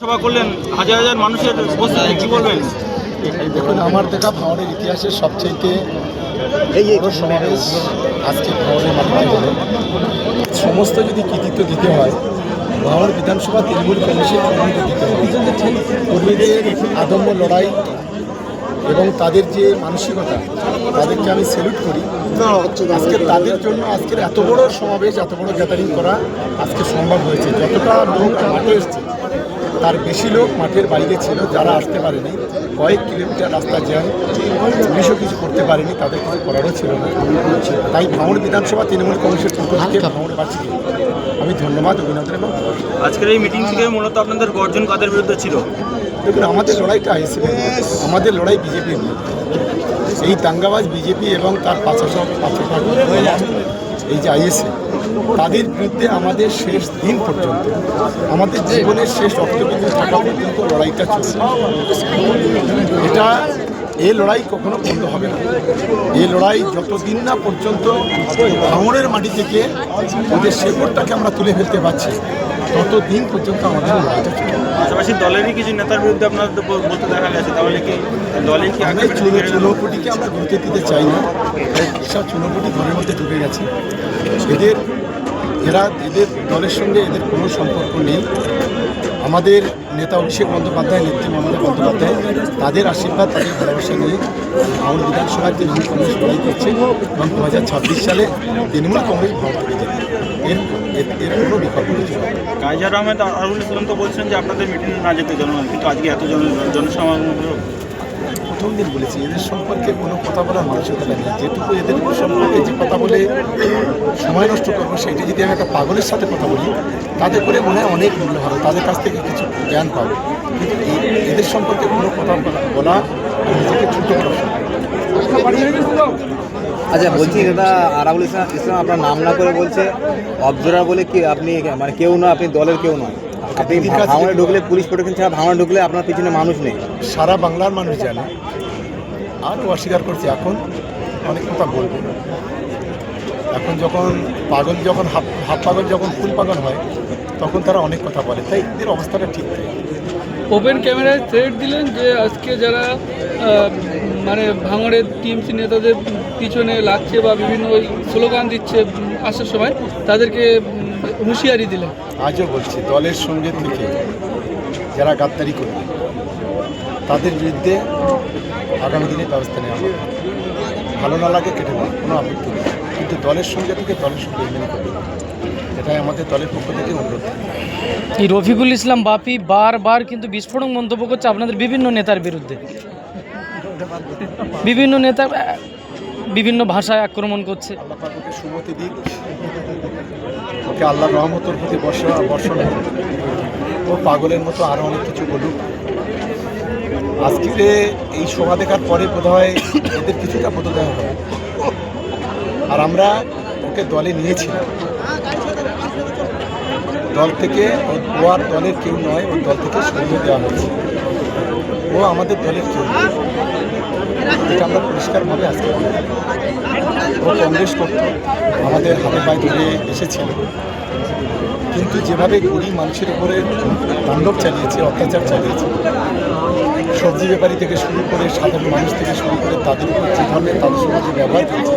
সভা করলেন হাজার হাজার মানুষের উপস্থিতি কি বলবেন? দেখুন আমার দেখা ভাঙড়ের ইতিহাসের সবচেয়ে বড় সমাবেশ আজকে মাটিতে হলো। সমস্ত যদি কৃতিত্ব দিতে হয় ভাওয়ার বিধানসভা তৃণমূল কংগ্রেসের কর্মীকে দিতে হবে। কর্মীদের আদম্য লড়াই এবং তাদের যে মানসিকতা তাদেরকে আমি স্যালুট করি। আজকে তাদের জন্য আজকের এত বড় সমাবেশ এত বড় গ্যাদারিং করা আজকে সম্ভব হয়েছে। যতটা লোক মাঠে এসছে তার বেশি লোক মাঠের বাইরে ছিল যারা আসতে পারেনি। কয়েক কিলোমিটার রাস্তা জ্যাম। পুলিশও কিছু করতে পারেনি তাদের কিছু করারও ছিল না। তাই ভাঙড় বিধানসভা তৃণমূল কংগ্রেসের পক্ষ থেকে ভাঙড়বাসীকে আমি ধন্যবাদ অভিনন্দন এবং আজকের এই মিটিং থেকে মূলত আপনাদের গর্জন কাদের বিরুদ্ধে ছিল? দেখুন আমাদের লড়াইটা আইএসএফ আমাদের লড়াই বিজেপির এই দাঙ্গাবাজ বিজেপি এবং তার পাশাপাশি পাশাপাশি এই যে আইএসএ তাদের বিরুদ্ধে আমাদের শেষ দিন পর্যন্ত, আমাদের জীবনের শেষ রক্তবিন্দু থাকা পর্যন্ত লড়াইটা চলছে। এটা এই লড়াই কখনো বন্ধ হবে না। এই লড়াই যতদিন না পর্যন্ত ভাঙড়ের মাটি থেকে ওদের শেকড়টাকে আমরা তুলে ফেলতে পারছি ততদিন পর্যন্ত আমাদের লড়াইটা চলবে পাশাপাশি দলেরই কিছু নেতার বিরুদ্ধে বলতে দেখা গেছে তাহলে কি দলে কি আগে চুনোপুটিকে আমরা গুরুত্ব দিতে চাই না। সব চুনোপুটি ঘরের মধ্যে ঢুকে গেছে। এদের এরা এদের দলের সঙ্গে এদের কোনো সম্পর্ক নেই। আমাদের নেতা অভিষেক বন্দ্যোপাধ্যায়, নেত্রী মমতা বন্দ্যোপাধ্যায়, তাদের আশীর্বাদ, তাদের ভালোবাসা নিয়ে আমার বিধানসভায় তৃণমূল কংগ্রেস লড়াই করছে এবং দু হাজার ছাব্বিশ সালে তৃণমূল কংগ্রেস ভোট করে যাবে এর এর কোনো বিকল্প কিছু নেই। কাইজার আহমেদ আরুল ইসলাম তো বলছেন যে আপনাদের মিটিং না যেতে জন কিন্তু আজকে এত জন, জনসমাগম। প্রথম দিন বলেছি, এদের সম্পর্কে কোনো কথা বলার মানসিকতা নেই। যেটুকু এদের সম্পর্কে যে কথা বলে সময় নষ্ট করব সেইটা যদি আমি একটা পাগলের সাথে কথা বলি তাদের করে মনে হয় অনেক মূল্য হবে তাদের কাছ থেকে কিছু জ্ঞান পাবো। কিন্তু এদের সম্পর্কে কোনো কথা বলা- নিজেকে ছোট আচ্ছা বলছি দাদা, আরাবুল ইসলাম ইসলাম আপনার নাম না করে বলছে অবজারার বলে কি আপনি মানে কেউ না, আপনি দলের কেউ নয় আপনি ভাঙড়ে ঢুকলে পুলিশ প্রোটেকশন ছাড়া ভাঙড়ে ঢুকলে আপনার পিছনে মানুষ নেই। সারা বাংলার মানুষ জানে। আরও অস্বীকার করছে এখন অনেক কথা বলব। এখন যখন পাগল যখন হাফ হাফ পাগল যখন ফুল পাগল হয় তখন তারা অনেক কথা বলে। তাই এদের অবস্থাটা ঠিক নেই ওপেন ক্যামেরায় থ্রেড দিলেন যে আজকে যারা মানে ভাঙড়ের টিএমসি নেতাদের পিছনে লাগছে বা বিভিন্ন ওই স্লোগান দিচ্ছে আসার সময় তাদেরকে হুঁশিয়ারি দিলেন। আজও বলছি দলের সঙ্গে থেকে যারা গাদ্দারি করবে তাদের বিরুদ্ধে আগামী দিনে ব্যবস্থা নেওয়া হবে। ভালো না লাগে কেটে দেওয়া কোনো আপত্তি নেই। কিন্তু দলের সঙ্গে থেকে দলের সঙ্গে মেনে করবে। এটাই আমাদের দলের পক্ষ থেকে অনুরোধ। এই রফিকুল ইসলাম বাপি বারবার কিন্তু বিস্ফোরক মন্তব্য করছে আপনাদের বিভিন্ন নেতার বিরুদ্ধে। বিভিন্ন নেতা বিভিন্ন ভাষায় আক্রমণ করছে। আল্লাহ পাক ওকে সুমতি দিক। ওকে আল্লাহ রহমতর প্রতি বর্ষা বর্ষণ হোক। ও পাগলের মতো আরও অনেক কিছু বলুক। আজকে এই শোভা দেখার পরে বোধ হয় এদের কিছুটা বোধোদয় হবে। আর আমরা ওকে দলে নিয়েছিলাম দল থেকে ও- ও দলের কেউ নয় ওই দল থেকে সরিয়ে দেওয়া হয়েছে। ও আমাদের দলের কেউ এটা আমরা পরিষ্কারভাবে আজকে। ও কংগ্রেস করত, আমাদের হাতে পায়ে ধরে এসেছিল। কিন্তু যেভাবে গরিব মানুষের উপরে তাণ্ডব চালিয়েছে, অত্যাচার চালিয়েছে, সবজি ব্যাপারী থেকে শুরু করে সাধারণ মানুষ থেকে শুরু করে তাদের উপর যে ধরনের তাদের সমাজে ব্যবহার করেছে,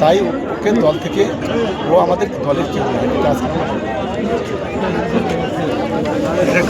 তাই ওকে দল থেকে ও আমাদের দলের কেউ নয় এটা